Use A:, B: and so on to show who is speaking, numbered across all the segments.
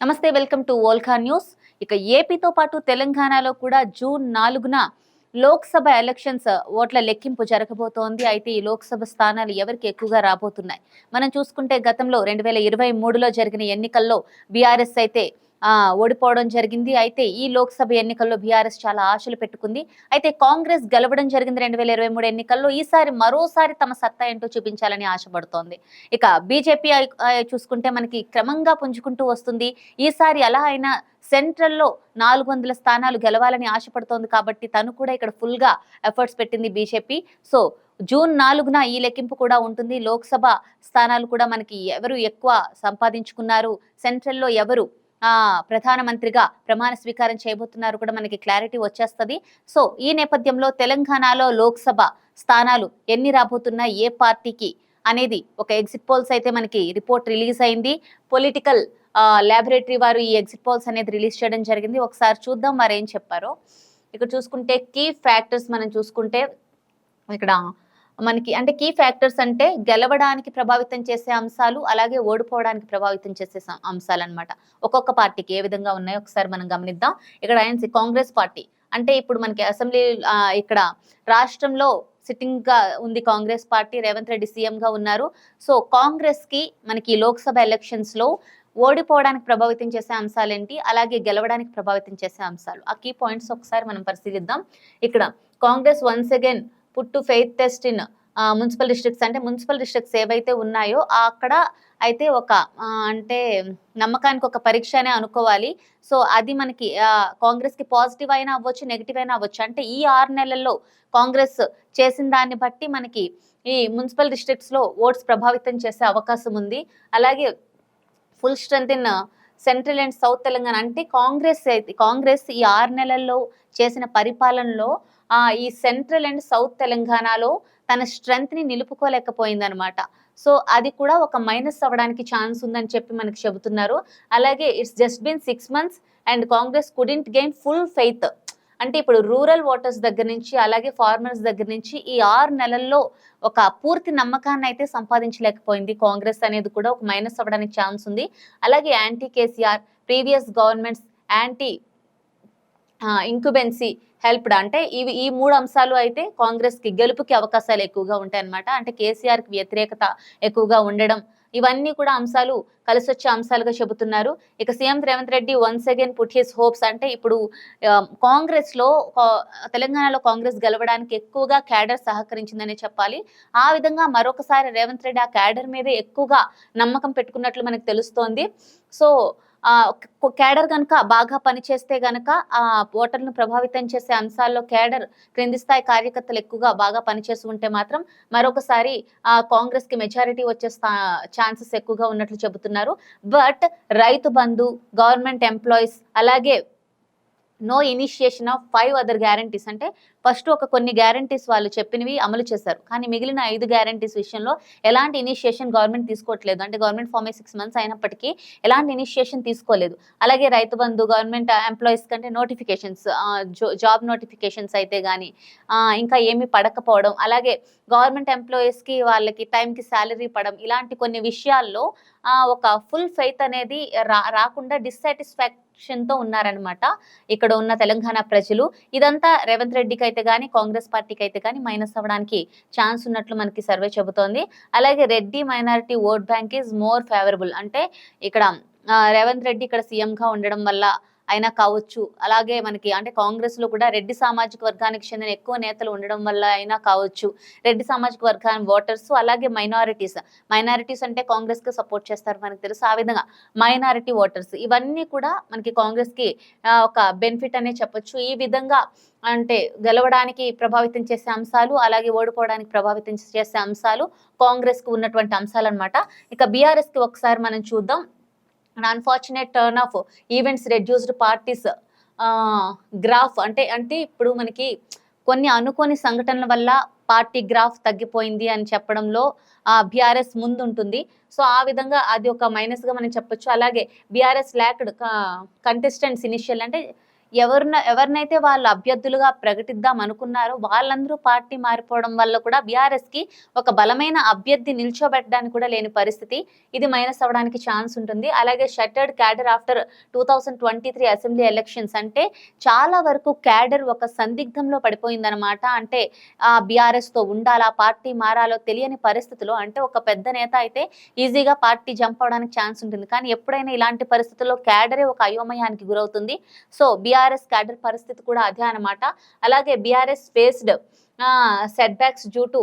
A: నమస్తే welcome to ఓల్కా news. ఇక ఏపీతో పాటు తెలంగాణలో కూడా జూన్ నాలుగున లోక్సభ ఎలక్షన్స్ ఓట్ల లెక్కింపు జరగబోతోంది. అయితే ఈ లోక్సభ స్థానాలు ఎవరికి ఎక్కువగా రాబోతున్నాయి? మనం చూసుకుంటే గతంలో రెండు వేల ఇరవై మూడులో జరిగిన ఎన్నికల్లో బీఆర్ఎస్ అయితే ఓడిపోవడం జరిగింది. అయితే ఈ లోక్సభ ఎన్నికల్లో బీఆర్ఎస్ చాలా ఆశలు పెట్టుకుంది. అయితే కాంగ్రెస్ గెలవడం జరిగింది రెండు వేల ఇరవై మూడు ఎన్నికల్లో. ఈసారి మరోసారి తమ సత్తా ఏంటో చూపించాలని ఆశపడుతోంది. ఇక బీజేపీ చూసుకుంటే మనకి క్రమంగా పుంజుకుంటూ వస్తుంది. ఈసారి అలా అయినా సెంట్రల్లో నాలుగు వందల స్థానాలు గెలవాలని ఆశపడుతోంది కాబట్టి తను కూడా ఇక్కడ ఫుల్గా ఎఫర్ట్స్ పెట్టింది బీజేపీ. సో జూన్ నాలుగున ఈ లెక్కింపు కూడా ఉంటుంది. లోక్సభ స్థానాలు కూడా మనకి ఎవరు ఎక్కువ సంపాదించుకున్నారు? సెంట్రల్లో ఎవరు ప్రధానమంత్రిగా ప్రమాణ స్వీకారం చేయబోతున్నారు కూడా మనకి క్లారిటీ వచ్చేస్తుంది. సో ఈ నేపథ్యంలో తెలంగాణలో లోక్సభ స్థానాలు ఎన్ని రాబోతున్నా ఏ పార్టీకి అనేది ఒక ఎగ్జిట్ పోల్స్ అయితే మనకి రిపోర్ట్ రిలీజ్ అయింది. పొలిటికల్ ల్యాబొరేటరీ వారు ఈ ఎగ్జిట్ పోల్స్ అనేది రిలీజ్ చేయడం జరిగింది. ఒకసారి చూద్దాం మరి ఏం చెప్పారో. ఇక్కడ చూసుకుంటే కీ ఫ్యాక్టర్స్ మనం చూసుకుంటే ఇక్కడ మనకి అంటే కీ ఫ్యాక్టర్స్ అంటే గెలవడానికి ప్రభావితం చేసే అంశాలు అలాగే ఓడిపోవడానికి ప్రభావితం చేసే అంశాలు అనమాట ఒక్కొక్క పార్టీకి ఏ విధంగా ఉన్నాయో ఒకసారి మనం గమనిద్దాం. ఇక్కడ ఐఎన్సీ కాంగ్రెస్ పార్టీ. అంటే ఇప్పుడు మనకి అసెంబ్లీ ఇక్కడ రాష్ట్రంలో సిట్టింగ్గా ఉంది Congress party. Revanth Reddy CM గా ఉన్నారు. సో కాంగ్రెస్కి మనకి లోక్సభ ఎలక్షన్స్లో ఓడిపోవడానికి ప్రభావితం చేసే అంశాలు ఏంటి అలాగే గెలవడానికి ప్రభావితం చేసే అంశాలు. ఆ కీ పాయింట్స్ ఒకసారి మనం పరిశీలిద్దాం. ఇక్కడ Congress once again put to faith test in municipal districts అంటే మున్సిపల్ డిస్ట్రిక్ట్స్ ఏవైతే ఉన్నాయో అక్కడ అయితే ఒక అంటే నమ్మకానికి ఒక పరీక్ష అనే అనుకోవాలి. సో అది మనకి కాంగ్రెస్కి పాజిటివ్ అయినా అవ్వచ్చు నెగిటివ్ అయినా అవ్వచ్చు. అంటే ఈ ఆరు నెలల్లో కాంగ్రెస్ చేసిన దాన్ని బట్టి మనకి ఈ మున్సిపల్ డిస్ట్రిక్ట్స్లో ఓట్స్ ప్రభావితం చేసే అవకాశం ఉంది. అలాగే full strength in central and south Telangana అంటే కాంగ్రెస్ అయితే కాంగ్రెస్ ఈ ఆరు నెలల్లో చేసిన పరిపాలనలో ఈ సెంట్రల్ అండ్ సౌత్ తెలంగాణలో తన స్ట్రెంగ్త్ని నిలుపుకోలేకపోయిందనమాట నిలుపుకోలేకపోయింది అనమాట సో అది కూడా ఒక మైనస్ అవ్వడానికి ఛాన్స్ ఉందని చెప్పి మనకి చెబుతున్నారు. అలాగే it's just been six months and Congress couldn't gain full faith. అంటే ఇప్పుడు రూరల్ ఓటర్స్ దగ్గర నుంచి అలాగే ఫార్మర్స్ దగ్గర నుంచి ఈ ఆరు నెలల్లో ఒక పూర్తి నమ్మకాన్ని అయితే సంపాదించలేకపోయింది కాంగ్రెస్ అనేది కూడా ఒక మైనస్ అవ్వడానికి ఛాన్స్ ఉంది. అలాగే anti KCR previous governments anti incumbency helped? అంటే ఇవి ఈ మూడు అంశాలు అయితే కాంగ్రెస్కి గెలుపుకి అవకాశాలు ఎక్కువగా ఉంటాయి అన్నమాట అంటే కేసీఆర్కి వ్యతిరేకత ఎక్కువగా ఉండడం. ఇవన్నీ కూడా అంశాలు కలిసి వచ్చే అంశాలుగా చెబుతున్నారు. ఇక CM Revanth Reddy once again put his hopes అంటే ఇప్పుడు కాంగ్రెస్లో తెలంగాణలో కాంగ్రెస్ గెలవడానికి ఎక్కువగా క్యాడర్ సహకరించిందని చెప్పాలి. ఆ విధంగా మరొకసారి రేవంత్ రెడ్డి ఆ క్యాడర్ మీదే ఎక్కువగా నమ్మకం పెట్టుకున్నట్లు మనకు తెలుస్తోంది. సో కేడర్ క్యాడర్ కనుక బాగా పనిచేస్తే గనక ఆ ఓటర్లను ప్రభావితం చేసే అంశాల్లో క్యాడర్ క్రింది స్థాయి కార్యకర్తలు ఎక్కువగా బాగా పనిచేసి ఉంటే మాత్రం మరొకసారి ఆ కాంగ్రెస్కి మెజారిటీ వచ్చే ఛాన్సెస్ ఎక్కువగా ఉన్నట్లు చెబుతున్నారు. But Rythu Bandhu government employees అలాగే no initiation of five other guarantees. అంటే ఫస్ట్ ఒక కొన్ని గ్యారంటీస్ వాళ్ళు చెప్పినవి అమలు చేశారు. కానీ మిగిలిన ఐదు గ్యారంటీస్ విషయంలో ఎలాంటి ఇనిషియేషన్ గవర్నమెంట్ తీసుకోవట్లేదు. అంటే గవర్నమెంట్ ఫామ్ సిక్స్ మంత్స్ అయినప్పటికీ ఎలాంటి ఇనిషియేషన్ తీసుకోలేదు. అలాగే రైతు బంధు గవర్నమెంట్ ఎంప్లాయీస్ కంటే నోటిఫికేషన్స్ జాబ్ నోటిఫికేషన్స్ అయితే కానీ ఇంకా ఏమీ పడకపోవడం అలాగే గవర్నమెంట్ ఎంప్లాయీస్కి వాళ్ళకి టైంకి శాలరీ పడడం ఇలాంటి కొన్ని విషయాల్లో ఒక ఫుల్ ఫెయిత్ అనేది రా రాకుండా డిస్సాటిస్ఫాక్ట్ తో ఉన్నారనమాట ఇక్కడ ఉన్న తెలంగాణ ప్రజలు. ఇదంతా రేవంత్ రెడ్డికి అయితే కానీ కాంగ్రెస్ పార్టీకి అయితే కానీ మైనస్ అవ్వడానికి ఛాన్స్ ఉన్నట్లు మనకి సర్వే చెబుతోంది. అలాగే Reddy minority vote bank is more favourable. అంటే ఇక్కడ రేవంత్ రెడ్డి ఇక్కడ సీఎంగా ఉండడం వల్ల అయినా కావచ్చు. అలాగే మనకి అంటే కాంగ్రెస్లో కూడా రెడ్డి సామాజిక వర్గానికి చెందిన ఎక్కువ నేతలు ఉండడం వల్ల అయినా కావచ్చు. రెడ్డి సామాజిక వర్గాన్ని ఓటర్స్ అలాగే మైనారిటీస్ మైనారిటీస్ అంటే కాంగ్రెస్కి సపోర్ట్ చేస్తారు మనకి తెలుసు. ఆ విధంగా మైనారిటీ ఓటర్స్ ఇవన్నీ కూడా మనకి కాంగ్రెస్కి ఒక బెనిఫిట్ అనే చెప్పొచ్చు. ఈ విధంగా అంటే గెలవడానికి ప్రభావితం చేసే అంశాలు అలాగే ఓడిపోవడానికి ప్రభావితం చేసే అంశాలు కాంగ్రెస్కు ఉన్నటువంటి అంశాలు అనమాట ఇక బీఆర్ఎస్కి ఒకసారి మనం చూద్దాం. Unfortunate turn of events reduced party's graph అంటే అంటే ఇప్పుడు మనకి కొన్ని అనుకోని సంఘటనల వల్ల పార్టీ గ్రాఫ్ తగ్గిపోయింది అని చెప్పడంలో ఆ బీఆర్ఎస్ ముందు ఉంటుంది సో ఆ విధంగా అది ఒక మైనస్గా మనం చెప్పొచ్చు. అలాగే బీఆర్ఎస్ ల్యాక్డ్ కంటెస్టెంట్స్ ఇనిషియల్ అంటే ఎవరిన ఎవరినైతే వాళ్ళు అభ్యర్థులుగా ప్రకటిద్దాం అనుకున్నారో వాళ్ళందరూ పార్టీ మారిపోవడం వల్ల కూడా బీఆర్ఎస్కి ఒక బలమైన అభ్యర్థి నిల్చోబెట్టడానికి కూడా లేని పరిస్థితి. ఇది మైనస్ అవ్వడానికి ఛాన్స్ ఉంటుంది. అలాగే shattered cadre after two thousand twenty three assembly elections అంటే చాలా వరకు క్యాడర్ ఒక సందిగ్ధంలో పడిపోయిందనమాట అంటే ఆ బీఆర్ఎస్తో ఉండాలా పార్టీ మారాలో తెలియని పరిస్థితిలో అంటే ఒక పెద్ద నేత అయితే ఈజీగా పార్టీ జంప్ అవడానికి ఛాన్స్ ఉంటుంది. కానీ ఎప్పుడైనా ఇలాంటి పరిస్థితుల్లో క్యాడరే ఒక అయోమయానికి గురవుతుంది. సో బీఆర్ఎస్ క్యాడర్ పరిస్థితి కూడా అదే అనమాట అలాగే BRS faced setbacks due to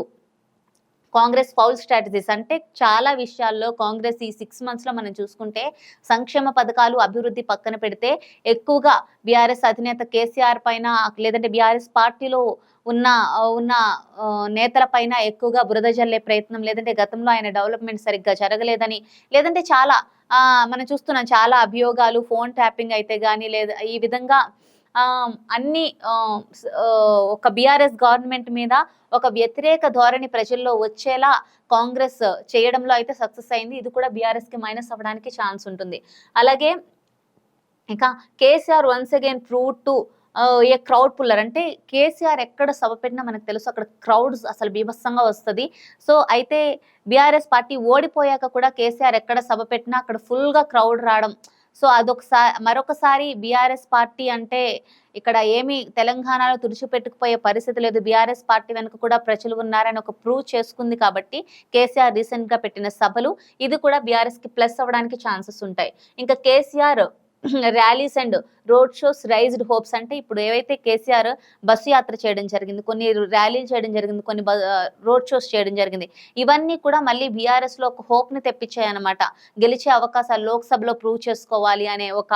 A: Congress foul strategies అంటే చాలా విషయాల్లో కాంగ్రెస్ ఈ సిక్స్ మంత్స్లో మనం చూసుకుంటే సంక్షేమ పథకాలు అభివృద్ధి పక్కన పెడితే ఎక్కువగా బీఆర్ఎస్ అధినేత కేసీఆర్ పైన లేదంటే బీఆర్ఎస్ పార్టీలో ఉన్న ఉన్న నేతల పైన ఎక్కువగా బురద జల్లే ప్రయత్నం లేదంటే గతంలో ఆయన డెవలప్మెంట్ సరిగ్గా జరగలేదని లేదంటే చాలా మనం చూస్తున్నాం చాలా అభియోగాలు ఫోన్ ట్యాపింగ్ అయితే కానీ లేదా ఈ విధంగా అన్ని ఒక బీఆర్ఎస్ గవర్నమెంట్ మీద ఒక వ్యతిరేక ధోరణి ప్రజల్లో వచ్చేలా కాంగ్రెస్ చేయడంలో అయితే సక్సెస్ అయింది. ఇది కూడా బీఆర్ఎస్కి మైనస్ అవ్వడానికి ఛాన్స్ ఉంటుంది. అలాగే ఇక KCR once again prove to a crowd puller అంటే కేసీఆర్ ఎక్కడ సభ పెట్టినా మనకు తెలుసు అక్కడ క్రౌడ్స్ అసలు బీభత్సంగా వస్తుంది. సో అయితే బీఆర్ఎస్ పార్టీ ఓడిపోయాక కూడా కేసీఆర్ ఎక్కడ సభ పెట్టినా అక్కడ ఫుల్గా క్రౌడ్ రావడం. సో అదొకసారి మరొకసారి బీఆర్ఎస్ పార్టీ అంటే ఇక్కడ ఏమి తెలంగాణలో తుడిచిపెట్టుకుపోయే పరిస్థితి లేదు. బీఆర్ఎస్ పార్టీ వెనుక కూడా ప్రజలు ఉన్నారని ఒక ప్రూవ్ చేసుకుంది కాబట్టి కేసీఆర్ రీసెంట్గా పెట్టిన సభలు ఇది కూడా బీఆర్ఎస్కి ప్లస్ అవ్వడానికి ఛాన్సెస్ ఉంటాయి. ఇంకా KCR rallies and road shows raised hopes అంటే ఇప్పుడు ఏవైతే కేసీఆర్ బస్సు యాత్ర చేయడం జరిగింది కొన్ని ర్యాలీలు చేయడం జరిగింది కొన్ని రోడ్ షోస్ చేయడం జరిగింది. ఇవన్నీ కూడా మళ్ళీ బీఆర్ఎస్లో ఒక హోప్ని తెప్పించాయన్నమాట. గెలిచే అవకాశాలు లోక్సభలో ప్రూవ్ చేసుకోవాలి అనే ఒక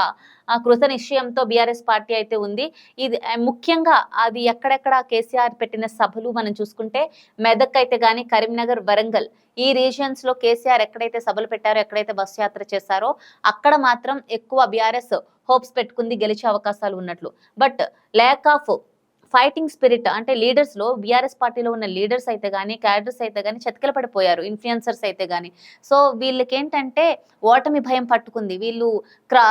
A: కృత నిశ్చయంతో బీఆర్ఎస్ పార్టీ అయితే ఉంది. ఇది ముఖ్యంగా అది ఎక్కడెక్కడ కేసీఆర్ పెట్టిన సభలు మనం చూసుకుంటే మెదక్ అయితే కానీ కరీంనగర్ వరంగల్ ఈ రీజియన్స్లో కేసీఆర్ ఎక్కడైతే సభలు పెట్టారో ఎక్కడైతే బస్ యాత్ర చేశారో అక్కడ మాత్రం ఎక్కువ బీఆర్ఎస్ హోప్స్ పెట్టుకుంది గెలిచే అవకాశాలు ఉన్నట్లు. But lack of fighting spirit అంటే లీడర్స్లో బీఆర్ఎస్ పార్టీలో ఉన్న లీడర్స్ అయితే కానీ క్యాడర్స్ అయితే కానీ చతికిల పడిపోయారు ఇన్ఫ్లుయెన్సర్స్ అయితే కానీ సో వీళ్ళకి ఏంటంటే ఓటమి భయం పట్టుకుంది. వీళ్ళు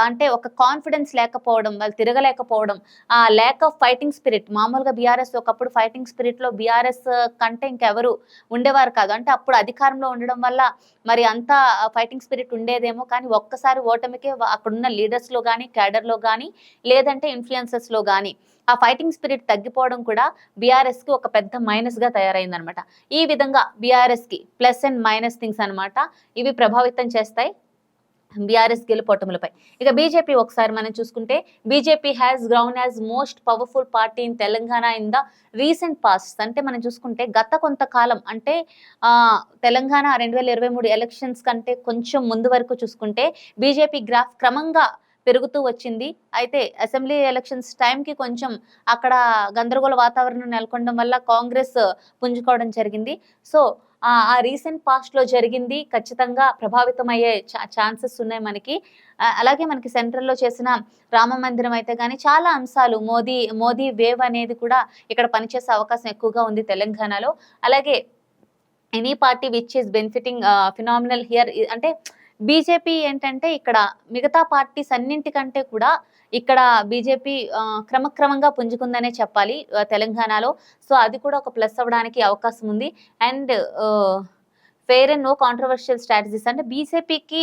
A: అంటే ఒక కాన్ఫిడెన్స్ లేకపోవడం వాళ్ళు తిరగలేకపోవడం ఆ ల్యాక్ ఆఫ్ ఫైటింగ్ స్పిరిట్ మామూలుగా బీఆర్ఎస్ ఒకప్పుడు ఫైటింగ్ స్పిరిట్లో బీఆర్ఎస్ కంటే ఇంకెవరు ఉండేవారు కాదు. అంటే అప్పుడు అధికారంలో ఉండడం వల్ల మరి అంత ఫైటింగ్ స్పిరిట్ ఉండేదేమో కానీ ఒక్కసారి ఓటమికే అక్కడున్న లీడర్స్లో కానీ క్యాడర్లో కానీ లేదంటే ఇన్ఫ్లుయెన్సర్స్లో కానీ ఆ ఫైటింగ్ స్పిరిట్ తగ్గిపోవడం కూడా బీఆర్ఎస్కి ఒక పెద్ద మైనస్గా తయారైందనమాట. ఈ విధంగా బీఆర్ఎస్కి ప్లస్ అండ్ మైనస్ థింగ్స్ అన్నమాట ఇవి ప్రభావితం చేస్తాయి. బీఆర్ఎస్ గెలుపోటములపై ఇక బీజేపీ ఒకసారి మనం చూసుకుంటే BJP has ground as most powerful party in Telangana in the recent past అంటే మనం చూసుకుంటే గత కొంతకాలం అంటే తెలంగాణ రెండు వేల ఇరవై మూడు ఎలక్షన్స్ కంటే కొంచెం ముందు వరకు చూసుకుంటే బీజేపీ గ్రాఫ్ క్రమంగా పెరుగుతూ వచ్చింది. అయితే అసెంబ్లీ ఎలక్షన్స్ టైంకి కొంచెం అక్కడ గందరగోళ వాతావరణం నెలకొనడం వల్ల కాంగ్రెస్ పుంజుకోవడం జరిగింది. సో ఆ రీసెంట్ పాస్ట్లో జరిగింది ఖచ్చితంగా ప్రభావితం అయ్యే ఛాన్సెస్ ఉన్నాయి మనకి. అలాగే మనకి సెంట్రల్లో చేసిన రామ మందిరం అయితే కానీ చాలా అంశాలు మోదీ మోదీ వేవ్ అనేది కూడా ఇక్కడ పనిచేసే అవకాశం ఎక్కువగా ఉంది తెలంగాణలో. అలాగే any party which is benefiting phenomenal here అంటే బీజేపీ ఏంటంటే ఇక్కడ మిగతా పార్టీస్ అన్నింటికంటే కూడా ఇక్కడ బీజేపీ క్రమక్రమంగా పుంజుకుందనే చెప్పాలి తెలంగాణలో. సో అది కూడా ఒక ప్లస్ అవ్వడానికి అవకాశం ఉంది. And fair and no controversial strategies. అంటే బీజేపీకి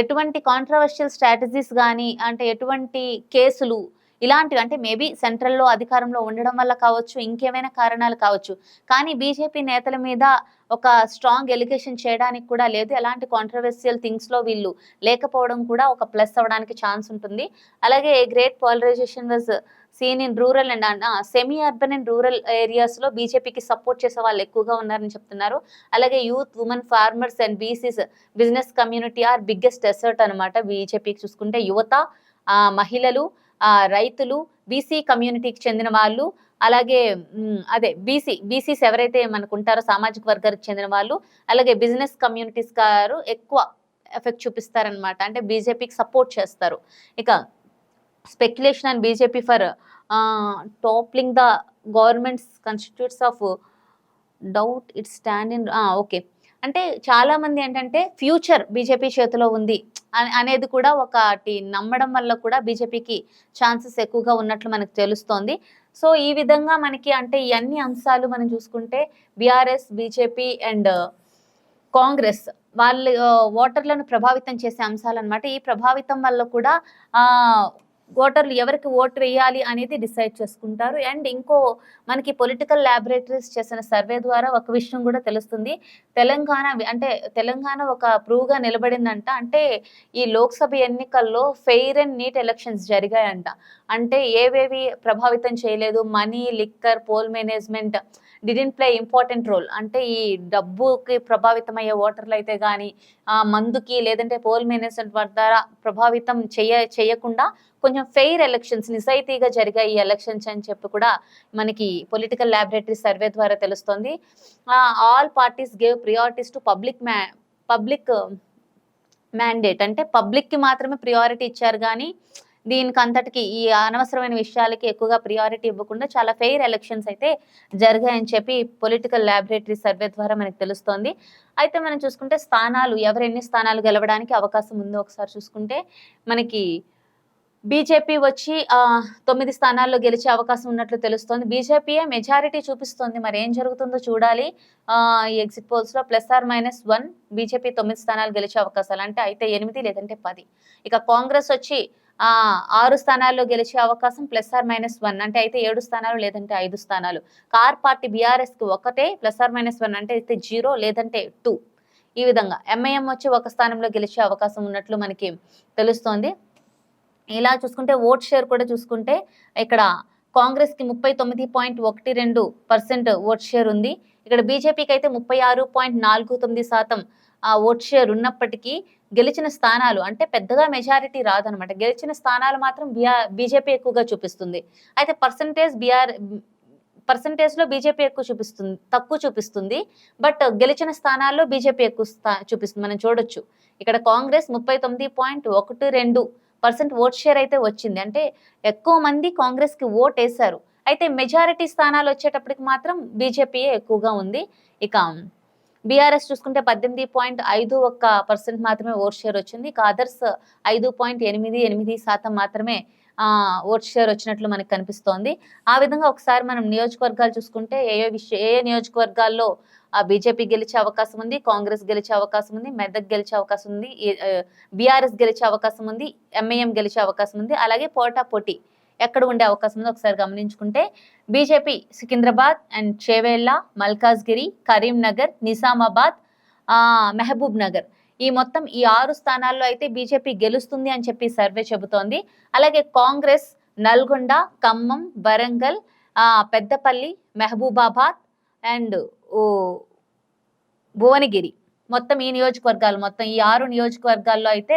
A: ఎటువంటి కాంట్రవర్షియల్ స్ట్రాటజీస్ కానీ అంటే ఎటువంటి కేసులు ఇలాంటివి అంటే మేబీ సెంట్రల్లో అధికారంలో ఉండడం వల్ల కావచ్చు ఇంకేమైనా కారణాలు కావచ్చు. కానీ బీజేపీ నేతల మీద ఒక స్ట్రాంగ్ ఎలిగేషన్ చేయడానికి కూడా లేదు. ఎలాంటి కాంట్రవర్సియల్ థింగ్స్లో వీళ్ళు లేకపోవడం కూడా ఒక ప్లస్ అవ్వడానికి ఛాన్స్ ఉంటుంది. అలాగే great polarisation was seen in rural and semi urban and rural ఏరియాస్లో బీజేపీకి సపోర్ట్ చేసే వాళ్ళు ఎక్కువగా ఉన్నారని చెప్తున్నారు. అలాగే youth women farmers and BCs business community are biggest asset అనమాట బీజేపీకి చూసుకుంటే. యువత మహిళలు రైతులు బీసీ కమ్యూనిటీకి చెందిన వాళ్ళు అలాగే అదే బీసీ బీసీస్ ఎవరైతే మనకు ఉంటారో సామాజిక వర్గానికి చెందిన వాళ్ళు అలాగే బిజినెస్ కమ్యూనిటీస్ గారు ఎక్కువ ఎఫెక్ట్ చూపిస్తారనమాట అంటే బీజేపీకి సపోర్ట్ చేస్తారు. ఇక speculation and BJP for toppling the governments constitutes of doubt it stand in okay అంటే చాలా మంది ఏంటంటే ఫ్యూచర్ బీజేపీ చేతిలో ఉంది అనేది కూడా ఒకటి నమ్మడం వల్ల కూడా బీజేపీకి ఛాన్సెస్ ఎక్కువగా ఉన్నట్లు మనకు తెలుస్తోంది. సో ఈ విధంగా మనకి అంటే ఈ అన్ని అంశాలు మనం చూసుకుంటే బీఆర్ఎస్ బీజేపీ అండ్ కాంగ్రెస్ వాళ్ళ ఓటర్లను ప్రభావితం చేసే అంశాలు అనమాట ఈ ప్రభావితం వల్ల కూడా ఓటర్లు ఎవరికి ఓటు వేయాలి అనేది డిసైడ్ చేసుకుంటారు. అండ్ ఇంకో మనకి పొలిటికల్ ల్యాబొరేటరీస్ చేసిన సర్వే ద్వారా ఒక విషయం కూడా తెలుస్తుంది. తెలంగాణ అంటే తెలంగాణ ఒక ప్రూవ్గా నిలబడిందంట. అంటే ఈ లోక్సభ ఎన్నికల్లో ఫెయిర్ అండ్ నీట్ ఎలక్షన్స్ జరిగాయంట. అంటే ఏవేవి ప్రభావితం చేయలేదు? Money liquor poll management didn't play important role. అంటే ఈ డబ్బుకి ప్రభావితమయ్యే ఓటర్లు అయితే కానీ మందుకి లేదంటే పోల్ మేనేజ్మెంట్ ద్వారా ప్రభావితం చేయ చేయకుండా కొంచెం ఫెయిర్ ఎలక్షన్స్ నిజాయితీగా జరిగాయి ఈ ఎలక్షన్స్ అని చెప్పి కూడా మనకి పొలిటికల్ ల్యాబొరేటరీ సర్వే ద్వారా తెలుస్తుంది. All parties gave priorities to public మ్యా పబ్లిక్ మ్యాండేట్. అంటే పబ్లిక్కి మాత్రమే ప్రియారిటీ ఇచ్చారు కానీ దీనికి అంతటికి ఈ అనవసరమైన విషయాలకి ఎక్కువగా ప్రియారిటీ ఇవ్వకుండా చాలా ఫెయిర్ ఎలక్షన్స్ అయితే జరిగాయని చెప్పి పొలిటికల్ ల్యాబొరేటరీ సర్వే ద్వారా మనకు తెలుస్తోంది. అయితే మనం చూసుకుంటే స్థానాలు ఎవరు ఎన్ని స్థానాలు గెలవడానికి అవకాశం ఉందో ఒకసారి చూసుకుంటే మనకి బీజేపీ వచ్చి తొమ్మిది స్థానాల్లో గెలిచే అవకాశం ఉన్నట్లు తెలుస్తోంది. బీజేపీయే మెజారిటీ చూపిస్తోంది. మరి ఏం జరుగుతుందో చూడాలి. ఈ exit పోల్స్లో plus or minus one BJP తొమ్మిది స్థానాలు గెలిచే అవకాశాలు. అంటే అయితే ఎనిమిది లేదంటే పది. ఇక కాంగ్రెస్ వచ్చి ఆరు స్థానాల్లో గెలిచే అవకాశం ప్లస్ ఆర్ మైనస్ వన్. అంటే అయితే ఏడు స్థానాలు లేదంటే ఐదు స్థానాలు. కార్ పార్టీ బీఆర్ఎస్కి ఒకటే ప్లస్ ఆర్ మైనస్ వన్ అంటే అయితే జీరో లేదంటే టూ. ఈ విధంగా ఎంఐఎం వచ్చి ఒక స్థానంలో గెలిచే అవకాశం ఉన్నట్లు మనకి తెలుస్తోంది. ఇలా చూసుకుంటే ఓట్ షేర్ కూడా చూసుకుంటే ఇక్కడ కాంగ్రెస్కి ముప్పై తొమ్మిది పాయింట్ ఒకటి రెండు పర్సెంట్ ఓట్ షేర్ ఉంది. ఇక్కడ బీజేపీకి అయితే ముప్పై ఆరు పాయింట్ నాలుగు తొమ్మిది శాతం ఆ ఓట్ షేర్ ఉన్నప్పటికీ గెలిచిన స్థానాలు అంటే పెద్దగా మెజారిటీ రాదనమాట. గెలిచిన స్థానాలు మాత్రం బిఆర్ బీజేపీ ఎక్కువగా చూపిస్తుంది. అయితే పర్సంటేజ్ బీఆర్ పర్సంటేజ్లో బీజేపీ ఎక్కువ చూపిస్తుంది తక్కువ చూపిస్తుంది. బట్ గెలిచిన స్థానాల్లో బీజేపీ ఎక్కువ స్థా- చూపిస్తుంది. మనం చూడొచ్చు. ఇక్కడ కాంగ్రెస్ ముప్పై తొమ్మిది పాయింట్ ఒకటి రెండు పర్సెంట్ ఓట్ షేర్ అయితే వచ్చింది. అంటే ఎక్కువ మంది కాంగ్రెస్కి ఓట్ వేశారు. అయితే మెజారిటీ స్థానాలు వచ్చేటప్పటికి మాత్రం బీజేపీయే ఎక్కువగా ఉంది. ఇక బీఆర్ఎస్ చూసుకుంటే పద్దెనిమిది పాయింట్ ఐదు ఒక్క పర్సెంట్ మాత్రమే ఓట్ షేర్ వచ్చింది. ఇక అదర్స్ ఐదు పాయింట్ ఎనిమిది ఎనిమిది శాతం మాత్రమే ఓట్ షేర్ వచ్చినట్లు మనకు కనిపిస్తోంది. ఆ విధంగా ఒకసారి మనం నియోజకవర్గాలు చూసుకుంటే ఏ విషయ ఏ నియోజకవర్గాల్లో బీజేపీ గెలిచే అవకాశం ఉంది కాంగ్రెస్ గెలిచే అవకాశం ఉంది మెదక్ గెలిచే అవకాశం ఉంది బీఆర్ఎస్ గెలిచే అవకాశం ఉంది ఎంఐఎం గెలిచే అవకాశం ఉంది. అలాగే పోటా పోటీ ఎక్కడ ఉండే అవకాశం ఉందో ఒకసారి గమనించుకుంటే BJP Secunderabad and Chevella Malkajgiri Karimnagar Nizamabad Mahabubnagar. ఈ మొత్తం ఈ ఆరు స్థానాల్లో అయితే బీజేపీ గెలుస్తుంది అని చెప్పి సర్వే చెబుతోంది. అలాగే కాంగ్రెస్ నల్గొండ ఖమ్మం వరంగల్ పెద్దపల్లి మెహబూబాబాద్ అండ్ ఓ భువనగిరి. మొత్తం ఈ నియోజకవర్గాలు మొత్తం ఈ ఆరు నియోజకవర్గాల్లో అయితే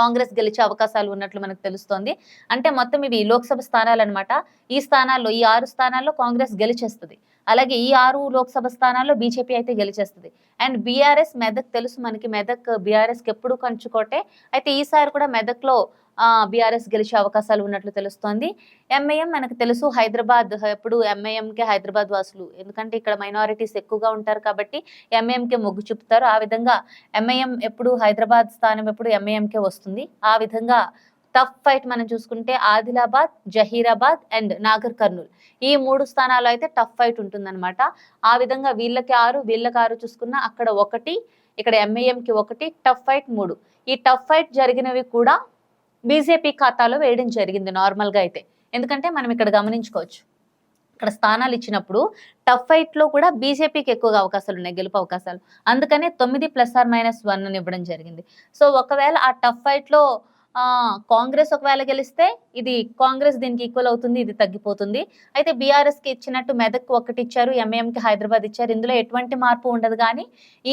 A: కాంగ్రెస్ గెలిచే అవకాశాలు ఉన్నట్లు మనకు తెలుస్తోంది. అంటే మొత్తం ఇవి లోక్సభ స్థానాలు అనమాట ఈ స్థానాల్లో ఈ ఆరు స్థానాల్లో కాంగ్రెస్ గెలిచేస్తుంది. అలాగే ఈ ఆరు లోక్సభ స్థానాల్లో బీజేపీ అయితే గెలిచేస్తుంది. అండ్ బీఆర్ఎస్ మెదక్ తెలుసు మనకి మెదక్ బీఆర్ఎస్కి ఎప్పుడు కంచుకోటే. అయితే ఈసారి కూడా మెదక్లో బీఆర్ఎస్ గెలిచే అవకాశాలు ఉన్నట్లు తెలుస్తోంది. ఎంఐఎం మనకు తెలుసు హైదరాబాద్ ఎప్పుడు ఎంఐఎంకి హైదరాబాద్ వాసులు. ఎందుకంటే ఇక్కడ మైనారిటీస్ ఎక్కువగా ఉంటారు కాబట్టి ఎంఐఎంకే మొగ్గు చూపుతారు. ఆ విధంగా ఎంఐఎం ఎప్పుడు హైదరాబాద్ స్థానం ఎప్పుడు ఎంఐఎంకే వస్తుంది. ఆ విధంగా టఫ్ ఫైట్ మనం చూసుకుంటే ఆదిలాబాద్ జహీరాబాద్ అండ్ నాగర్ కర్నూల్. ఈ మూడు స్థానాలు అయితే టఫ్ ఫైట్ ఉంటుందన్నమాట. ఆ విధంగా వీళ్ళకి ఆరు వీళ్ళకి ఆరు చూసుకున్నా అక్కడ ఒకటి ఇక్కడ ఎంఏఎంకి ఒకటి టఫ్ ఫైట్ మూడు. ఈ టఫ్ ఫైట్ జరిగినవి కూడా బీజేపీ ఖాతాలో వేయడం జరిగింది నార్మల్గా అయితే. ఎందుకంటే మనం ఇక్కడ గమనించుకోవచ్చు. ఇక్కడ స్థానాలు ఇచ్చినప్పుడు టఫ్ ఫైట్లో కూడా బీజేపీకి ఎక్కువగా అవకాశాలు ఉన్నాయి గెలుపు అవకాశాలు. అందుకనే తొమ్మిది ప్లస్ ఆర్ మైనస్ వన్ అని ఇవ్వడం జరిగింది. సో ఒకవేళ ఆ టఫ్ ఫైట్లో కాంగ్రెస్ ఒకవేళ గెలిస్తే ఇది కాంగ్రెస్ దీనికి ఈక్వల్ అవుతుంది ఇది తగ్గిపోతుంది. అయితే బీఆర్ఎస్కి ఇచ్చినట్టు మెదక్ ఒకటి ఇచ్చారు ఎంఏఎంకి హైదరాబాద్ ఇచ్చారు. ఇందులో ఎటువంటి మార్పు ఉండదు కానీ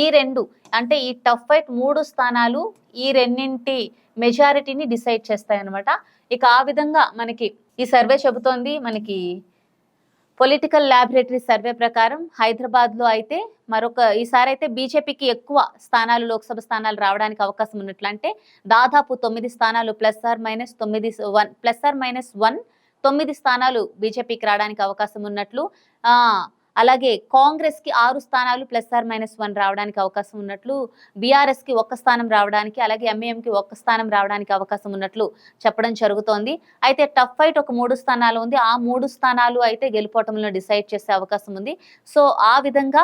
A: ఈ రెండు అంటే ఈ టఫ్ ఫైట్ మూడు స్థానాలు ఈ రెండింటి మెజారిటీని డిసైడ్ చేస్తాయన్నమాట. ఇక ఆ విధంగా మనకి ఈ సర్వే చెబుతోంది మనకి పొలిటికల్ ల్యాబొరేటరీ సర్వే ప్రకారం హైదరాబాద్లో అయితే మరొక ఈసారి అయితే బీజేపీకి ఎక్కువ స్థానాలు లోక్సభ స్థానాలు రావడానికి అవకాశం ఉన్నట్లు అంటే దాదాపు తొమ్మిది స్థానాలు ప్లస్ ఆర్ మైనస్ తొమ్మిది one plus or minus one తొమ్మిది స్థానాలు బీజేపీకి రావడానికి అవకాశం ఉన్నట్లు ఆ అలాగే కాంగ్రెస్కి ఆరు స్థానాలు ప్లస్ ఆర్ మైనస్ వన్ రావడానికి అవకాశం ఉన్నట్లు బీఆర్ఎస్కి ఒక్క స్థానం రావడానికి అలాగే ఎంఏఎం కి ఒక్క స్థానం రావడానికి అవకాశం ఉన్నట్లు చెప్పడం జరుగుతోంది. అయితే టఫ్ ఫైట్ ఒక మూడు స్థానాలు ఉంది. ఆ మూడు స్థానాలు అయితే గెలుపోవటంలో డిసైడ్ చేసే అవకాశం ఉంది. సో ఆ విధంగా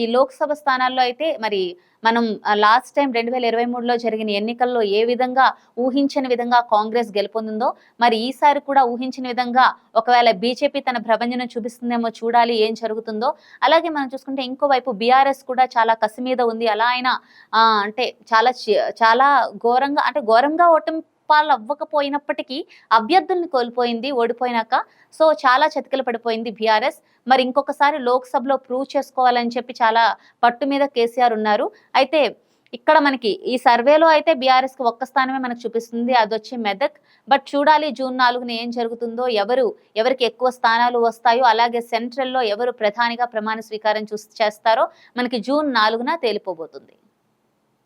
A: ఈ లోక్సభ స్థానాల్లో అయితే మరి మనం లాస్ట్ టైం రెండు వేల ఇరవై మూడులో జరిగిన ఎన్నికల్లో ఏ విధంగా ఊహించని విధంగా కాంగ్రెస్ గెలుపొందిందో మరి ఈసారి కూడా ఊహించిన విధంగా ఒకవేళ బీజేపీ తన ప్రభంజనం చూపిస్తుందేమో చూడాలి ఏం జరుగుతుందో. అలాగే మనం చూసుకుంటే ఇంకోవైపు బీఆర్ఎస్ కూడా చాలా కసి మీద ఉంది. అలా అయినా ఆ, అంటే చాలా చాలా ఘోరంగా అంటే ఘోరంగా ఓటమి అవ్వకపోయినప్పటికీ అభ్యర్థుల్ని కోల్పోయింది ఓడిపోయినాక. సో చాలా చతికిల పడిపోయింది బీఆర్ఎస్. మరి ఇంకొకసారి లోక్సభలో ప్రూవ్ చేసుకోవాలని చెప్పి చాలా పట్టు మీద కేసీఆర్ ఉన్నారు. అయితే ఇక్కడ మనకి ఈ సర్వేలో అయితే బీఆర్ఎస్కి ఒక్క స్థానమే మనకు చూపిస్తుంది అది వచ్చి మెదక్. బట్ చూడాలి జూన్ నాలుగున ఏం జరుగుతుందో ఎవరు ఎవరికి ఎక్కువ స్థానాలు వస్తాయో అలాగే సెంట్రల్లో ఎవరు ప్రధానిగా ప్రమాణ స్వీకారం చూస్ చేస్తారో మనకి జూన్ నాలుగున తేలిపోబోతుంది.